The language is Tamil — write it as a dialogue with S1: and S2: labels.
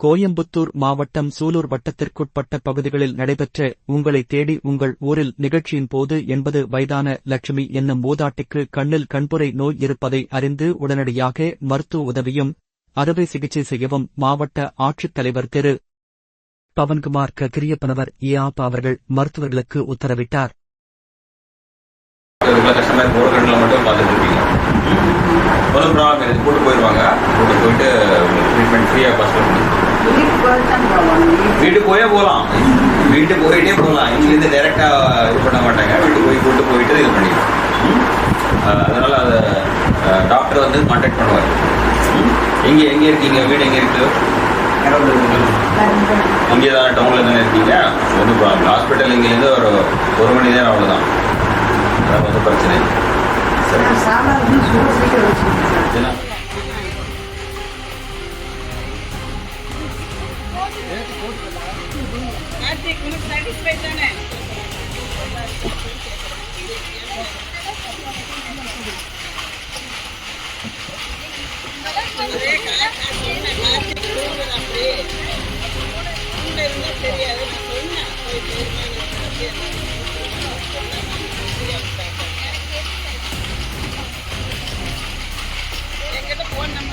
S1: கோயம்புத்தூர் மாவட்டம் சூலூர் வட்டத்திற்குட்பட்ட பகுதிகளில் நடைபெற்ற உங்களை தேடி உங்கள் ஊரில் நிகழ்ச்சியின் போது எண்பது வயதான லட்சுமி என்னும் மூதாட்டிக்கு கண்ணில் கண்புரை நோய் இருப்பதை அறிந்து உடனடியாக மருத்துவ உதவியும் அறுவை சிகிச்சை செய்யவும் மாவட்ட ஆட்சித்தலைவர் திரு. பவன்குமார் ககிரியப்பனவர் ஏஆப் அவர்கள் மருத்துவர்களுக்கு உத்தரவிட்டார்.
S2: போயிடுவாங்க கூட்டு போயிட்டு ட்ரீட்மெண்ட் ஃப்ரீயாக ஃபஸ்ட் வீட்டுக்கு போயே போகலாம். வீட்டுக்கு போயிட்டே போகலாம். இங்கேருந்து டைரெக்டாக இது பண்ண மாட்டாங்க. வீட்டுக்கு போய் கூட்டு போயிட்டு இது பண்ணிக்கலாம். அதனால அதை டாக்டர் வந்து கான்டாக்ட் பண்ணுவார்? எங்கே எங்கே இருக்கீங்க? வீடு எங்கே இருக்கு? இங்கே தான் டவுனில் தானே இருக்கீங்க? ஒன்றும் ப்ராப்ளம் ஹாஸ்பிட்டல் இங்கேருந்து ஒரு ஒரு மணி நேரம் அவ்வளோதான் அதான் வந்து பிரச்சனை இல்லை.
S3: கார்த்திக் உனக்கு சாட்டிஸ்ஃபை தானே தெரியாது சொன்னேன் என்கிட்ட போன் நம்பர்